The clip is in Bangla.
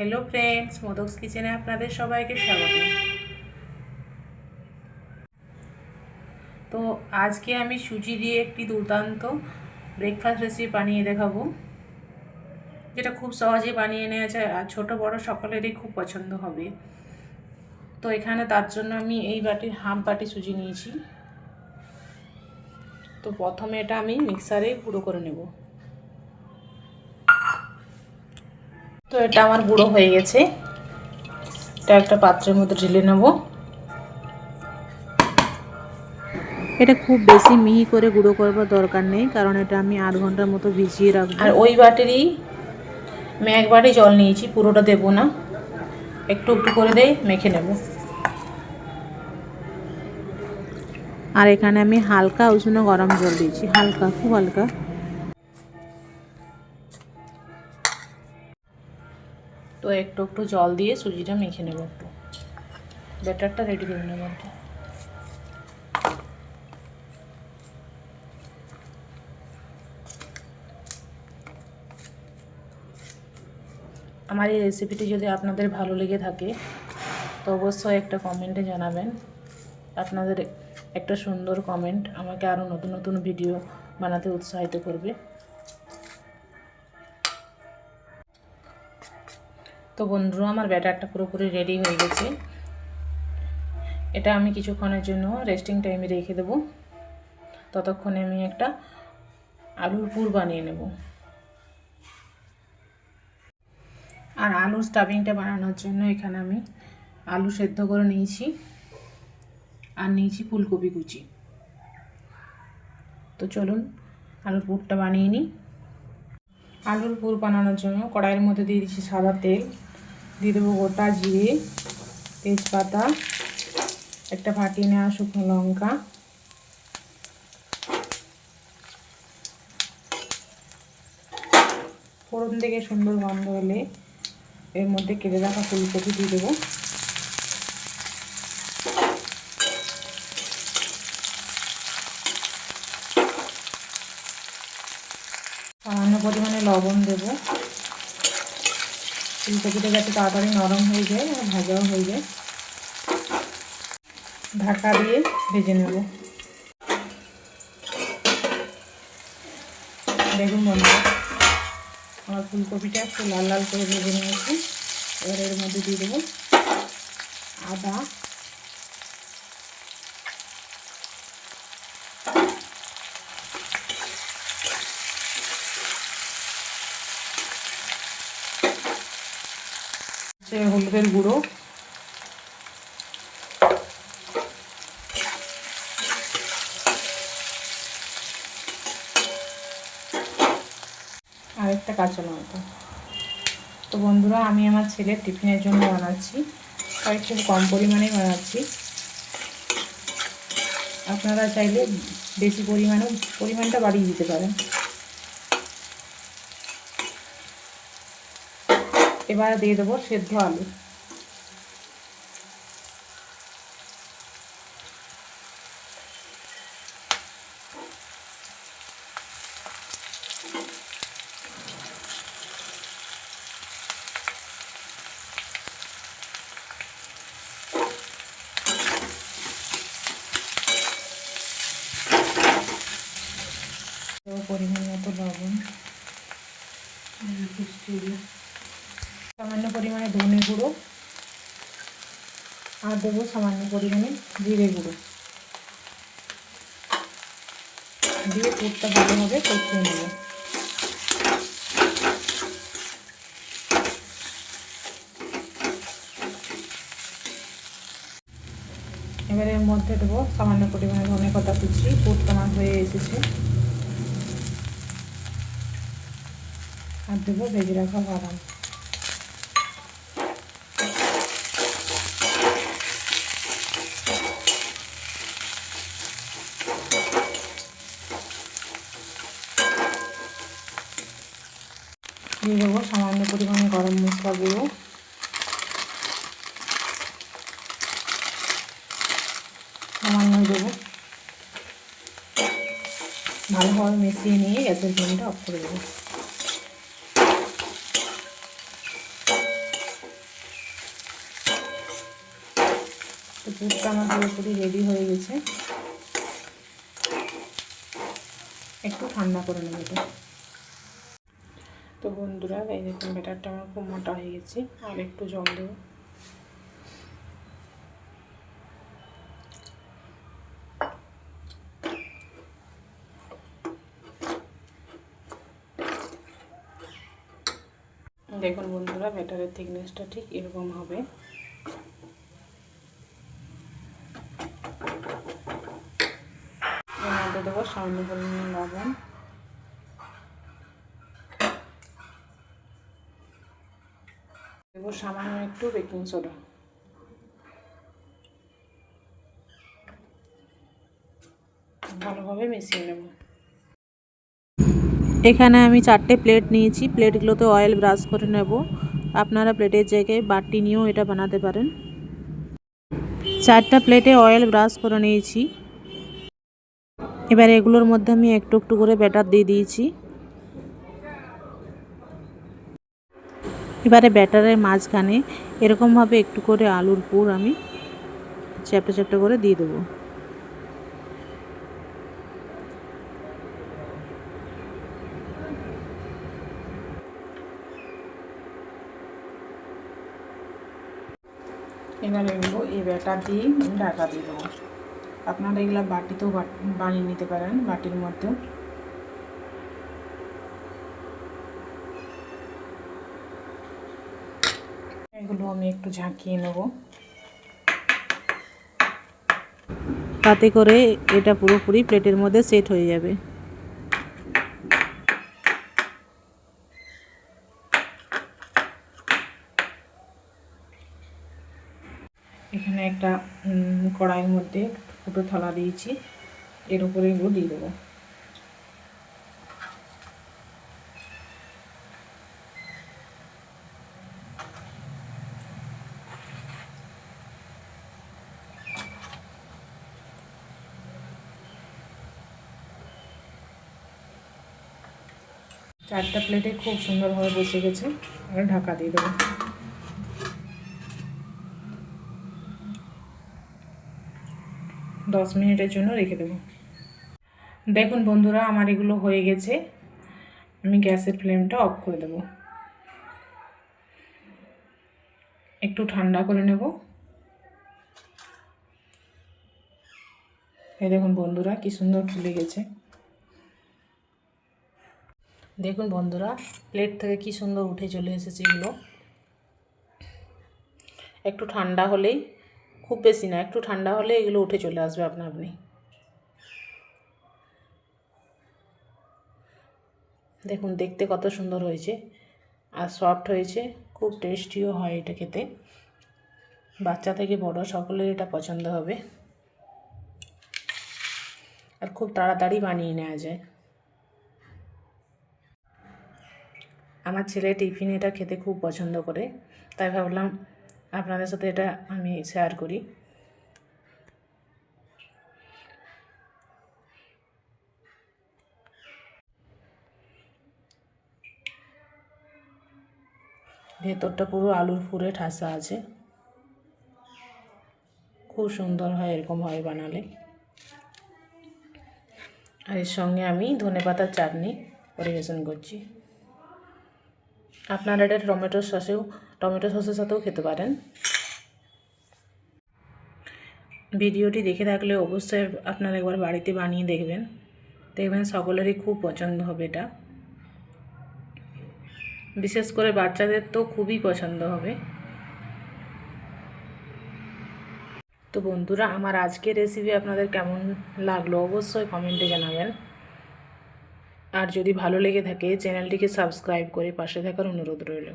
হ্যালো ফ্রেন্ডস মোদকস কিচেনে আপনাদের সবাইকে স্বাগত। তো আজকে আমি সুজি দিয়ে একটি দুর্দান্ত ব্রেকফাস্ট রেসিপি বানিয়ে দেখাবো, যেটা খুব সহজে বানিয়ে নেওয়া যায় আর ছোটো বড় সকলেরই খুব পছন্দ হবে। তো এখানে তার জন্য আমি এই বাটির হাফ বাটি সুজি নিয়েছি। তো প্রথমে এটা আমি মিক্সারে গুঁড়ো করে নেব। তো এটা আমার গুঁড়ো হয়ে গেছে। এটা একটা পাত্রের মধ্যে ঢেলে নেব। এটা খুব বেশি মিহি করে গুঁড়ো করবার দরকার নেই কারণ এটা আমি আট ঘণ্টার মতো ভিজিয়ে রাখব। আর ওই বাটিরই আমি এক বাটি জল নিয়েছি পুরোটা দেবো না। একটু একটু করে দিয়ে মেখে নেব। আর এখানে আমি হালকা উষ্ণ গরম জল দিয়েছি হালকা খুব হালকা। তো একটু একটু জল দিয়ে সুজিটা মেখে নেব একটু। ব্যাটারটা রেডি করে নেব একটু। আমার এই রেসিপিটি যদি আপনাদের ভালো লেগে থাকে, তো অবশ্যই একটা কমেন্টে জানাবেন। আপনাদের একটা সুন্দর কমেন্ট আমাকে আরও নতুন নতুন ভিডিও বানাতে উৎসাহিত করবে। তো বন্ধুরা, আমার ব্যাটারটা পুরোপুরি রেডি হয়ে গেছে। এটা আমি কিছুক্ষণের জন্য রেস্টিং টাইমে রেখে দেবো। ততক্ষণে আমি একটা আলুর পুর বানিয়ে নেব। আর আলুর স্টাফিংটা বানানোর জন্য এখানে আমি আলু সেদ্ধ করে নিয়েছি আর নিয়েছি ফুলকপি কুচি। তো চলুন, আলুর পুরটা বানিয়ে নিই। আলুর পুর বানানোর জন্য কড়াইয়ের মধ্যে দিয়ে দিচ্ছি সাদা তেল। দিয়ে দেবো গোটা জিরে, তেজপাতা, একটা ফাটিয়ে নেওয়া শুকনো লঙ্কা। ফোড়ন থেকে সুন্দর গন্ধ হলে এর মধ্যে কেটে রাখা ফুলকপি দিয়ে দেবো। সামান্য পরিমাণে লবণ দেবো। ফুলকপিটা যাতে তাড়াতাড়ি নরম হয়ে যায় আর ভাজাও হয়ে যায়। ঢাকা দিয়ে ভেজে নেব। দেখুন বন্ধুরা, আমার ফুলকপিটা একটু লাল লাল করে ভেজে নিয়েছি। এবার এর মধ্যে দিয়ে দেবো আদা হচ্ছে হলুদের গুঁড়ো। আর একটা কাঁচা লঙ্কা। তো বন্ধুরা, আমি আমার ছেলের টিফিনের জন্য বানাচ্ছি। তাই খুব কম পরিমাণেই বানাচ্ছি। আপনারা চাইলে বেশি পরিমাণেও পরিমাণটা বাড়িয়ে দিতে পারেন। এবার দিয়ে দেবো সেদ্ধ আলু। পরিমাণ মতো লবণ। সামান্য পরিমাণে ধনে গুঁড়ো আর দেবো সামান্য পরিমাণে জিরে গুঁড়ো। দিয়ে পুরটা ভালোভাবে কষিয়ে নেব। এবারে এর মধ্যে দেবো সামান্য পরিমাণে ধনে পাতা কুচি, পুরটা আমার হয়ে এসেছে। আর দেবো ভেজে রাখা বাদাম। লঙ্কা সামান্য দেবো। ভালোভাবে মিশিয়ে নিয়ে গ্যাসের ফ্লেমটা অফ করে দেবো। আমার পুরোপুরি রেডি হয়ে গেছে। একটু ঠান্ডা করে নেবে এটা। তো বন্ধুরা, এই দেখুন, ব্যাটারটা আমার খুব মোটা হয়ে গেছে। আর একটু জল দেবো। দেখুন বন্ধুরা, ব্যাটারের থিকনেসটা ঠিক এরকম হবে। এর মধ্যে দেবো লবণ। দেবো সামান্য একটু বেকিং সোডা। ভালোভাবে মিশিয়ে নেব। এখানে আমি চারটে প্লেট নিয়েছি, প্লেটগুলোতে অয়েল ব্রাশ করে নেব। আপনারা প্লেটের জায়গায় বাটি নিয়েও এটা বানাতে পারেন। চারটা প্লেটে অয়েল ব্রাশ করে নিয়েছি। এবার এগুলোর মধ্যে আমি একটু একটু করে ব্যাটার দিয়ে দিয়েছি। এবারে ব্যাটারের মাঝখানে এরকমভাবে একটু করে আলুর পুর আমি চ্যাপটা চ্যাপটা করে দিয়ে দেবো। এবার এগুলো এই ব্যাটার দিয়ে ঢাকা দিয়ে দেবো। আপনারা এগুলো বাটিতেও বাট- বানিয়ে নিতে পারেন, বাটির মধ্যেও এগুলো আমি একটু ঝাঁকিয়ে নেব। তাতে করে এটা পুরোপুরি প্লেটের মধ্যে সেট হয়ে যাবে। এখানে একটা কড়াইয়ের মধ্যে ফুটো থালা দিয়েছি। এর উপরে এগুলো দিয়ে দেবো। চারটা প্লেটে খুব সুন্দরভাবে বসে গেছে। আর ঢাকা দিয়ে দেবো। দশ মিনিটের জন্য রেখে দেবো। দেখুন বন্ধুরা, আমার এগুলো হয়ে গেছে। আমি গ্যাসের ফ্লেমটা অফ করে দেবো। একটু ঠান্ডা করে নেব। এই দেখুন বন্ধুরা, কি সুন্দর ফুলে গেছে। দেখুন বন্ধুরা প্লেট থেকে কি সুন্দর উঠে চলে এসেছে এগুলো। একটু ঠান্ডা হলেই, খুব বেশি না, একটু ঠান্ডা হলে এগুলো উঠে চলে আসবে আপনা আপনি। দেখুন, দেখতে কত সুন্দর হয়েছে, আর সফট হয়েছে, খুব টেস্টিও হয় এটা খেতে। বাচ্চা থেকে বড় সকলের এটা পছন্দ হবে। আর খুব তাড়াতাড়ি বানিয়ে নেওয়া যায়। আমার ছেলে টিফিন এটা খেতে খুব পছন্দ করে, তাই ভাবলাম আপনাদের সাথে এটা আমি শেয়ার করি। ভেতরটা পুরো আলুর পুরে ঠাসা আছে। খুব সুন্দর হয়, এরকম হয় বানালে। আর এর সঙ্গে আমি ধনেপাতার চাটনি পরিবেশন করছি। আপনারা এটা টমেটোর সসেও, টমেটো সসের সাথেও খেতে পারেন। ভিডিওটি দেখে থাকলে অবশ্যই আপনারা একবার বাড়িতে বানিয়ে দেখবেন। দেখবেন সকলেরই খুব পছন্দ হবে এটা। বিশেষ করে বাচ্চাদের তো খুবই পছন্দ হবে। তো বন্ধুরা, আমার আজকের রেসিপি আপনাদের কেমন লাগল অবশ্যই কমেন্টে জানাবেন। আর যদি ভালো লেগে থাকে চ্যানেলটিকে সাবস্ক্রাইব করে পাশে থাকার অনুরোধ রইল।